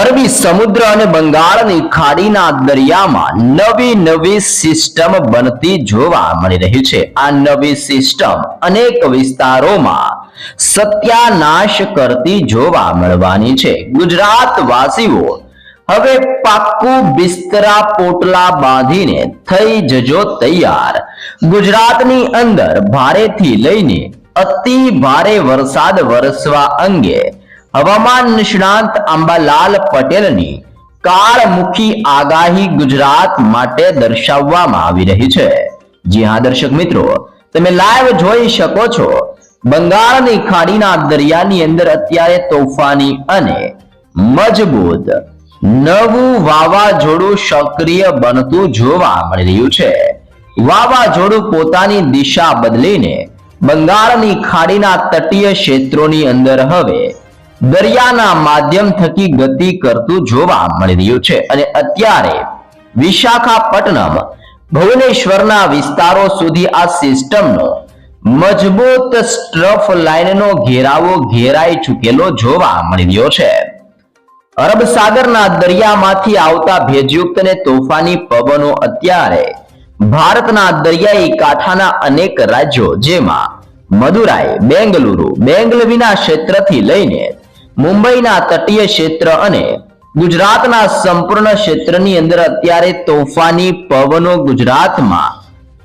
અરબી સમુદ્ર અને બંગાળની ખાડીના દરિયામાં નવી નવી સિસ્ટમ બનતી જોવા મળી રહી છે. આ નવી સિસ્ટમ અનેક વિસ્તારોમાં સત્યાનાશ કરતી જોવા મળવાની છે. ગુજરાત વાસીઓ હવે પાક્કું બિસ્તરા પોટલા બાંધીને થઈ જજો તૈયાર. ગુજરાતની અંદર ભારેથી લઈને અતિ ભારે વરસાદ વરસવા અંગે હવામાન નિષ્ણાંત અંબાલાલ પટેલની કાળમુખી આગાહી ગુજરાત માટે દર્શાવવામાં આવી રહી છે. જી હા, દર્શક મિત્રો, તમે લાઈવ જોઈ શકો છો. બંગાળની ખાડીના દરિયાની અંદર અત્યારે તોફાની અને મજબૂત નવું વાવાઝોડું સક્રિય બનતું જોવા મળી રહ્યું છે. વાવાઝોડું પોતાની દિશા બદલીને બંગાળની ખાડીના તટીય ક્ષેત્રોની અંદર હવે દરિયાના માધ્યમ થકી ગતિ કરતું જોવા મળી રહ્યું છે. અને અત્યારે વિશાખાપટ્ટનમ ભુવનેશ્વરના વિસ્તારો સુધી આ સિસ્ટમનો મજબૂત સ્ટ્રફ લાઇનનો ઘેરાવો ઘેરાઈ ચૂકેલો જોવા મળી રહ્યો છે. અરબ સાગરના દરિયામાંથી આવતા ભેજયુક્ત અને તોફાની પવનો અત્યારે ભારતના દરિયાઈ કાંઠાના અનેક રાજ્યો, જેમાં મદુરાઈ, બેંગલુરુ, બેંગલવીના ક્ષેત્રથી લઈને મુંબઈના તટીય ક્ષેત્ર અને ગુજરાતના સંપૂર્ણ ક્ષેત્રની અંદર અત્યારે તોફાની પવનો ગુજરાતમાં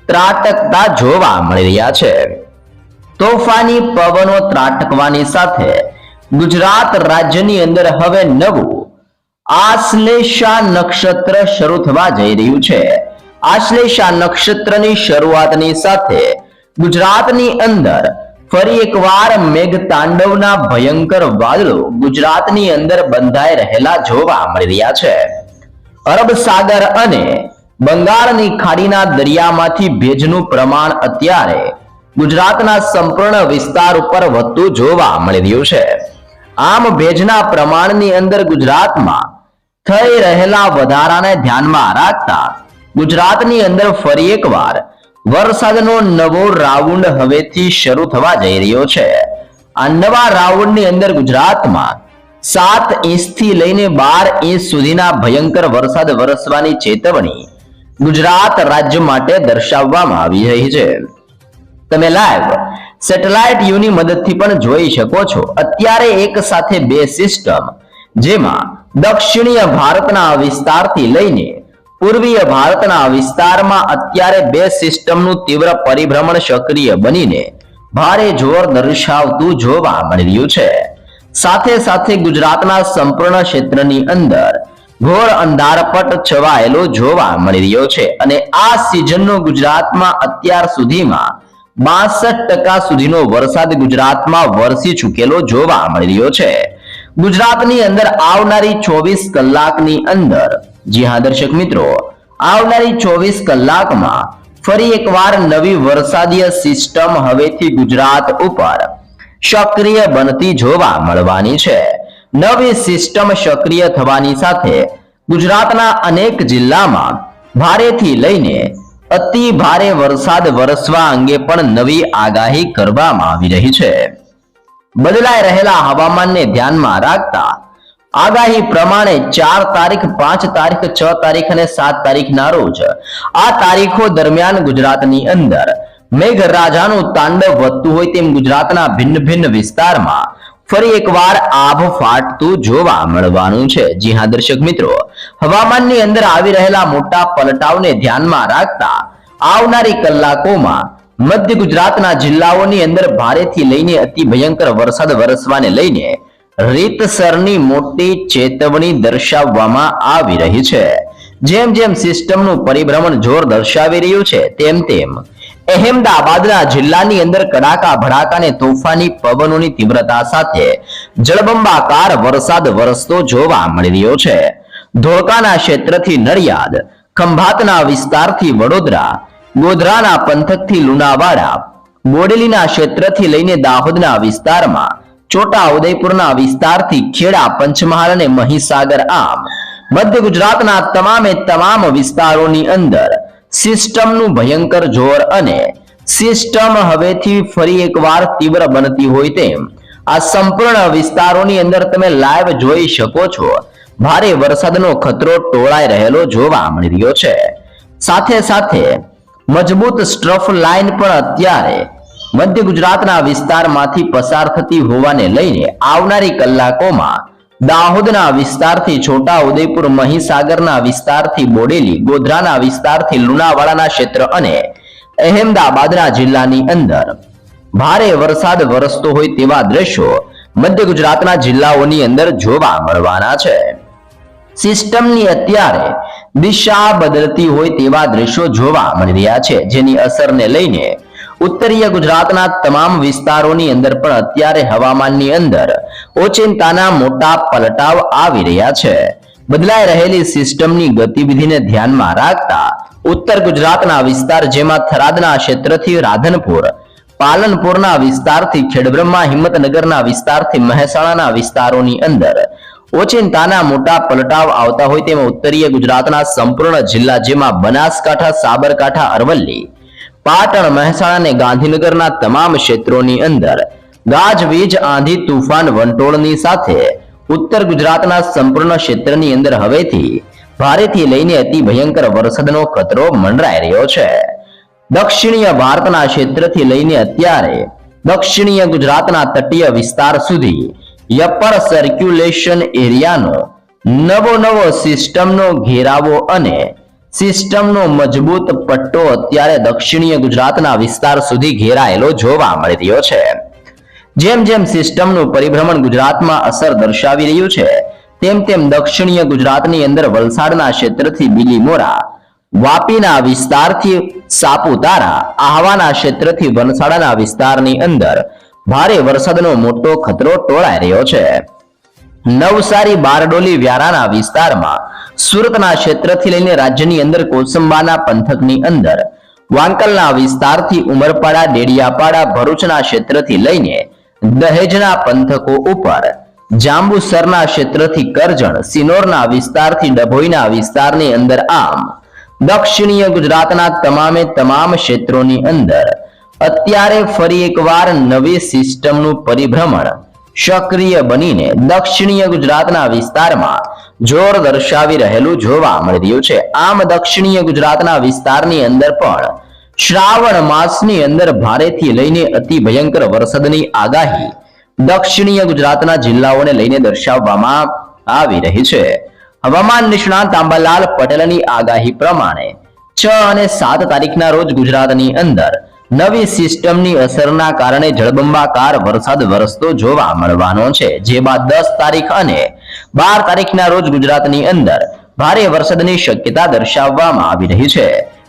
ત્રાટકતા જોવા મળી રહ્યા છે. તોફાની પવનો ત્રાટકવાની સાથે ગુજરાત રાજ્યની અંદર હવે નવું આશ્લેષા નક્ષત્ર શરૂ થવા જઈ રહ્યું છે. આશ્લેષા નક્ષત્રની શરૂઆતની સાથે ગુજરાતની અંદર ફરી એકવાર મેઘ તાંડવના ભયંકર વાદળો ગુજરાતની અંદર બંધાઈ રહેલા જોવા મળી રહ્યા છે. અરબ સાગર અને બંગાળની ખાડીના દરિયામાંથી ભેજનું પ્રમાણ અત્યારે ગુજરાતના સંપૂર્ણ વિસ્તાર ઉપર વધતું જોવા મળી રહ્યું છે. આમ ભેજના પ્રમાણની અંદર ગુજરાતમાં થઈ રહેલા વધારાને ધ્યાનમાં રાખતા ગુજરાતની અંદર ફરી એકવાર વરસાદનો નવો રાઉન્ડ હવેથી શરૂ થવા જઈ રહ્યો છે. આ નવા રાઉન્ડની અંદર ગુજરાતમાં સાત ઇંચથી લઈને બાર ઇંચ સુધીના ભયંકર વરસાદ વરસવાની ચેતવણી ગુજરાત રાજ્ય માટે દર્શાવવામાં આવી રહી છે. તમે લાઈવ સેટેલાઇટ યુની મદદથી પણ જોઈ શકો છો. અત્યારે એક સાથે બે સિસ્ટમ જેમાં દક્ષિણીય ભારતના વિસ્તારથી લઈને પૂર્વીય ભારતના વિસ્તારમાં અત્યારે બે સિસ્ટમનું તીવ્ર પરિભ્રમણ સક્રિય બનીને ભારે જોર દર્શાવતું જોવા મળી રહ્યું છે. સાથે સાથે ગુજરાતના સંપૂર્ણ ક્ષેત્રની અંદર ઘોર અંધારપટ છવાયેલો જોવા મળી રહ્યો છે અને આ સિઝનનો ગુજરાતમાં અત્યાર સુધીમાં બાસઠ ટકા સુધીનો વરસાદ ગુજરાતમાં વરસી ચૂકેલો જોવા મળી રહ્યો છે. ગુજરાતની અંદર આવનારી ચોવીસ કલાકની અંદર, જી હા દર્શક મિત્રો, આવનારી ચોવીસ કલાકમાં ફરી એકવાર નવી વરસાદીય સિસ્ટમ હવેથી ગુજરાત ઉપર સક્રિય બનતી જોવા મળવાની છે. નવી સિસ્ટમ સક્રિય થવાની સાથે ગુજરાતના અનેક જિલ્લામાં ભારેથી લઈને અતિ ભારે વરસાદ વરસવા અંગે પણ નવી આગાહી કરવામાં આવી રહી છે. બદલાઈ રહેલા હવામાનને ધ્યાનમાં રાખતા આગાહી પ્રમાણે ચાર તારીખ, પાંચ તારીખ, છ તારીખ અને સાત તારીખના રોજ આ તારીખો દરમિયાન ગુજરાતની અંદર મેઘરાજાનું તાંડવ વધતું હોય તેમ ગુજરાતના ભિન્ન ભિન્ન વિસ્તારમાં ફરી એકવાર આભ ફાટતું જોવા મળવાનું છે. જી હા, દર્શક મિત્રો, હવામાનની અંદર આવી રહેલા મોટા પલટાવને ધ્યાનમાં રાખતા આવનારી કલાકોમાં મધ્ય ગુજરાતના જિલ્લાઓની અંદર ભારેથી લઈને અતિ ભયંકર વરસાદ વરસવાને લઈને રીતસરની મોટી ચેતવણી દર્શાવવામાં આવી રહી છે. જેમ જેમ સિસ્ટમનું પરિભ્રમણ જોર દર્શાવી રહ્યું છે, તેમ તેમ અહેમદાબાદના જિલ્લાની અંદર કડાકા ભડાકાને તોફાની પવનોની તીવ્રતા સાથે જળબંબાકાર વરસાદ વરસતો જોવા મળી રહ્યો છે. ધોળકાના ક્ષેત્રથી નડિયાદ, ખંભાતના વિસ્તારથી વડોદરા ગોધરાના પંથકથી લુણાવાડા બોડેલીના ક્ષેત્રથી લઈને દાહોદના વિસ્તારમાં છોટા ઉદયપુરના વિસ્તારથી ખેડા, પંચમહાલ અને મહીસાગર આમ, મધ્ય ગુજરાતના તમામે તમામ વિસ્તારોની અંદર સિસ્ટમનું ભયંકર જોર અને સિસ્ટમ હવેથી ફરી એકવાર તીવ્ર બનતી હોય તેમ, આ સંપૂર્ણ વિસ્તારોની અંદર તમે લાઈવ જોઈ શકો છો. ભારે વરસાદનો ખતરો ટોળાઈ રહેલો જોવા મળી રહ્યો છે. સાથે સાથે મજબૂત સ્ટ્રફ લાઇન પણ અત્યારે મધ્ય ગુજરાતના વિસ્તારમાંથી પસાર થતી હોવાને લઈને આવનારી કલાકોમાં દાહોદના વિસ્તારથી છોટા ઉદયપુર મહીસાગરના વિસ્તારથી બોડેલી, ગોધરાના વિસ્તારથી લુણાવાડાના ક્ષેત્ર અને અહેમદાબાદના જિલ્લાની અંદર ભારે વરસાદ વરસતો હોય તેવા દ્રશ્યો મધ્ય ગુજરાતના જિલ્લાઓની અંદર જોવા મળવાના છે. સિસ્ટમની અત્યારે દિશા બદલતી હોય તેવા દ્રશ્યો જોવા મળી રહ્યા છે, જેની અસરને લઈને ઉત્તરીય ગુજરાતના તમામ વિસ્તારોની અંદર પણ અત્યારે હવામાનની અંદર ઓચિંતાના મોટા પલટાવ આવી રહ્યા છે. બદલાઈ રહેલી સિસ્ટમની ગતિવિધિને ધ્યાનમાં રાખતા ઉત્તર ગુજરાતના વિસ્તાર, જેમાં થરાદના ક્ષેત્રથી રાધનપુર, પાલનપુરના વિસ્તારથી ખેડબ્રહ્મા હિંમતનગરના વિસ્તારથી મહેસાણાના વિસ્તારોની અંદર ઓચિંતાના મોટા પલટાવ આવતા હોય તેમાં ઉત્તરીય ગુજરાતના સંપૂર્ણ જિલ્લા જેમાં બનાસકાંઠા, સાબરકાંઠા, અરવલ્લી, પાટણ, મહેસાણા અને ગાંધીનગરના તમામ ક્ષેત્રોની અંદર ગાજવીજ, આંધી, તુફાન, વંટોળની સાથે ઉત્તર ગુજરાતના સંપૂર્ણ ક્ષેત્રની અંદર હવેથી ભારેથી લઈને અતિ ભયંકર વરસાદનો ખતરો મંડરાઈ રહ્યો છે. દક્ષિણીય ભારતના ક્ષેત્રથી લઈને અત્યારે દક્ષિણીય ગુજરાતના તટીય વિસ્તાર સુધી યપર સર્ક્યુલેશન એરિયાનો નવો નવો સિસ્ટમનો ઘેરાવો અને સિસ્ટમનો મજબૂત પટ્ટો અત્યારે દક્ષિણીય ગુજરાતના વિસ્તાર સુધી ઘેરાયેલો જોવા મળી રહ્યો છે. જેમ જેમ સિસ્ટમનું પરિભ્રમણ ગુજરાતમાં અસર દર્શાવી રહ્યું છે, તેમ તેમ દક્ષિણીય ગુજરાતની અંદર વલસાડના ક્ષેત્રથી બીલીમોરા, વાપીના વિસ્તારથી સાપુતારા, આહવાના ક્ષેત્રથી વલસાડાના વિસ્તારની અંદર ભારે વરસાદનો મોટો ખતરો ટોળાઈ રહ્યો છે. નવસારી બારડોલી વ્યારાના વિસ્તારમાં સુરતના ક્ષેત્રથી લઈને રાજ્યની અંદર કોસંબાના પંથકની અંદર વાંકલના વિસ્તારથી ઉમરપાડા, ડેડિયાપાડા, ભરૂચના ક્ષેત્રથી લઈને દહેજના પંથકો ઉપર જાંબુસરના ક્ષેત્રથી કરજણ, સિનોરના વિસ્તારથી ડભોઈના વિસ્તારની અંદર આમ દક્ષિણીય ગુજરાતના તમામે તમામ ક્ષેત્રોની અંદર અત્યારે ફરી એકવાર નવી સિસ્ટમનું પરિભ્રમણ સક્રિય બનીને દક્ષિણીય ગુજરાતના વિસ્તારમાં જોર દર્શાવી રહેલું જોવા મળી રહ્યું છે. આમ દક્ષિણીય ગુજરાતના વિસ્તારની અંદર પણ શ્રાવણ માસની અંદર ભારેથી લઈને અતિ ભયંકર વરસાદની આગાહી દક્ષિણીય ગુજરાતના જિલ્લાઓને લઈને દર્શાવવામાં આવી રહી છે. હવામાન નિષ્ણાંત આંબાલાલ પટેલની આગાહી પ્રમાણે છ અને સાત તારીખના રોજ ગુજરાતની અંદર નવી સિસ્ટમની અસરના કારણે જળબંબાકાર વરસાદ વરસતો જોવા મળવાનો છે. જે બાદ દસ તારીખ અને બાર તારીખના રોજ ગુજરાતની અંદર ભારે વરસાદની શક્યતા દર્શાવવામાં આવી રહી છે.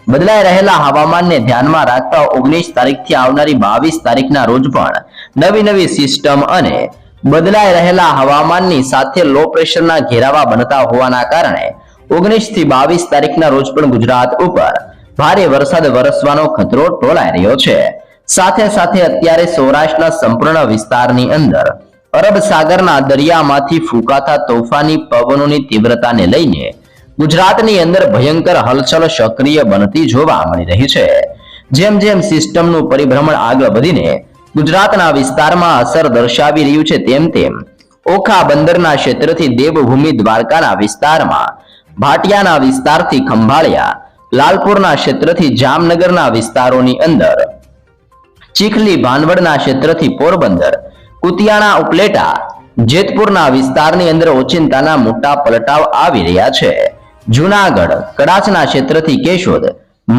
બદલાઈ રહેલા હવામાનને ધ્યાનમાં રાખતા ઓગણીસ તારીખથી આવનારી બાવીસ તારીખના રોજ પણ નવી નવી સિસ્ટમ અને બદલાઈ રહેલા હવામાનની સાથે લો પ્રેશરના ઘેરાવા બનતા હોવાના કારણે ઓગણીસથી બાવીસ તારીખના રોજ પણ ગુજરાત ઉપર ભારે વરસાદ વરસવાનો ખતરો ટોળાઈ રહ્યો છે. સાથે સાથે અત્યારે સૌરાષ્ટ્રના સંપૂર્ણ વિસ્તારની અંદર અરબ સાગરના દરિયામાંથી ફૂંકાતા તોફાની પવનોની તીવ્રતાને લઈને ગુજરાતની અંદર ભયંકર હલચલ સક્રિય બનતી જોવા મળી રહી છે. જેમ જેમ સિસ્ટમનું પરિભ્રમણ આગળ વધીને ગુજરાતના વિસ્તારમાં અસર દર્શાવી રહ્યું છે તેમ તેમ ઓખા બંદરના ક્ષેત્રથી દેવભૂમિ દ્વારકાના વિસ્તારમાં ભાટિયાના વિસ્તારથી ખંભાળિયા લાલપુરના ક્ષેત્રથી જામનગરના વિસ્તારોની અંદર, ચીખલી ભાનવડના ક્ષેત્રથી પોરબંદર, કુતિયાણા ઉપલેટા, જેતપુરના વિસ્તારની અંદર ઓચિંતાના મોટા પલટાવ આવી રહ્યા છે. જુનાગઢ, કડાચના ક્ષેત્રથી કેશોદ,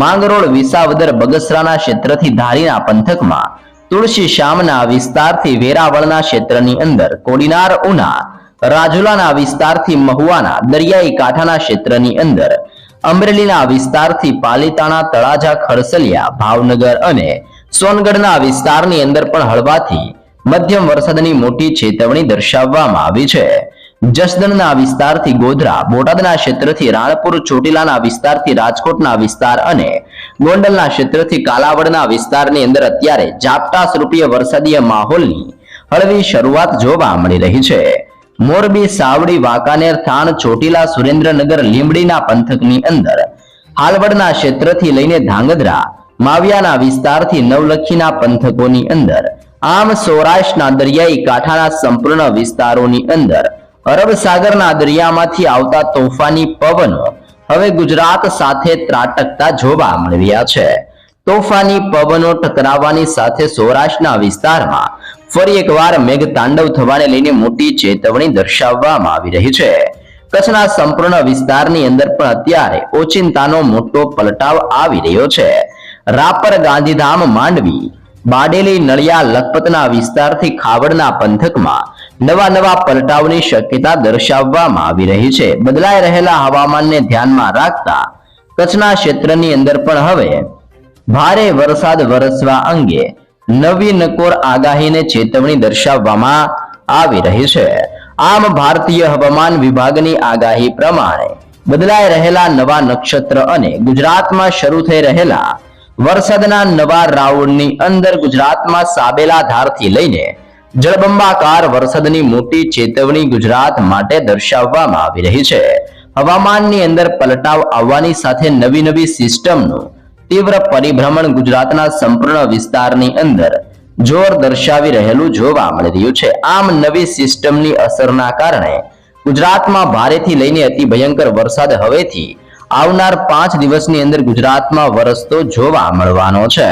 માંગરોળ, વિસાવદર, બગસરાના ક્ષેત્રથી ધારીના પંથકમાં તુલસી શ્યામના વિસ્તારથી વેરાવળના ક્ષેત્રની અંદર કોડીનાર, ઉના, રાજુલાના વિસ્તારથી મહુવાના, દરિયાઈ કાંઠાના ક્ષેત્રની અંદર અમરેલીના વિસ્તારથી પાલીતાણા, તળાજા, ખરસલિયા, ભાવનગર અને સોનગઢના વિસ્તારની અંદર પણ હળવાથી મધ્યમ વરસાદની મોટી ચેતવણી દર્શાવવામાં આવી છે. જસદણના વિસ્તારથી ગોધરા, બોટાદના ક્ષેત્રથી રાણપુર, ચોટીલાના વિસ્તારથી રાજકોટના વિસ્તાર અને ગોંડલના ક્ષેત્રથી કાલાવડના વિસ્તારની અંદર અત્યારે ઝાપટા સ્વરૂપીય વરસાદીય માહોલની હળવી શરૂઆત જોવા મળી રહી છે. મોરબી, સાવડી, વાંકાનેર, થાણ, ચોટીલા, સુરેન્દ્રનગર, લીંબડીના પંથકની અંદર હાલવડના ક્ષેત્રથી લઈને ધાંગધ્રા, માવિયાના વિસ્તારથી નવલખીના પંથકોની અંદર, આમ સૌરાષ્ટ્રના દરિયાઈ કાંઠાના સંપૂર્ણ વિસ્તારોની અંદર, અરબ સાગરના દરિયામાંથી આવતા તોફાની પવનો હવે ગુજરાત સાથે ત્રાટકતા જોવા મળ્યા છે. તોફાની પવનો ટકરાવવાની સાથે સૌરાષ્ટ્રના વિસ્તારમાં ફરી એકવાર મેઘ તાંડવ થવાને લઈને મોટી ચેતવણી દર્શાવવામાં આવી રહી છે. કચ્છના સંપૂર્ણ વિસ્તારની અંદર પણ અત્યારે ઓચિંતાનો મોટો પલટાવ આવી રહ્યો છે. રાપર ગાંધીધામ માંડવી, બાડેલી નળિયા લખપતના વિસ્તારથી ખાવડના પંથકમાં નવા નવા પલટાવની શક્યતા દર્શાવવામાં આવી રહી છે. બદલાઈ રહેલા હવામાનને ધ્યાનમાં રાખતા કચ્છના ક્ષેત્રની અંદર પણ હવે ભારે વરસાદ વરસવા અંગે નવી નકોર આગાહીને ચેતવણી દર્શાવવામાં આવી રહી છે. આમ ભારતીય હવામાન વિભાગની આગાહી પ્રમાણે બદલાઈ રહેલા નવા નક્ષત્ર અને ગુજરાતમાં શરૂ થઈ રહેલા વરસાદના નવા રાઉન્ડની અંદર ગુજરાતમાં સાબેલા ધારથી લઈને જળબંબાકાર વરસાદની મોટી ચેતવણી ગુજરાત માટે દર્શાવવામાં આવી રહી છે. હવામાનની અંદર પલટાવ આવવાની સાથે નવી નવી સિસ્ટમનું તીવ્ર પરિભ્રમણ ગુજરાતના સંપૂર્ણ વિસ્તારની અંદર જોર દર્શાવી રહેલું જોવા મળી રહ્યું છે. આમ નવી સિસ્ટમની અસરના કારણે ગુજરાતમાં ભારેથી લઈને અતિ ભયંકર વરસાદ હવેથી આવનાર પાંચ દિવસની અંદર ગુજરાતમાં વરસતો જોવા મળવાનો છે.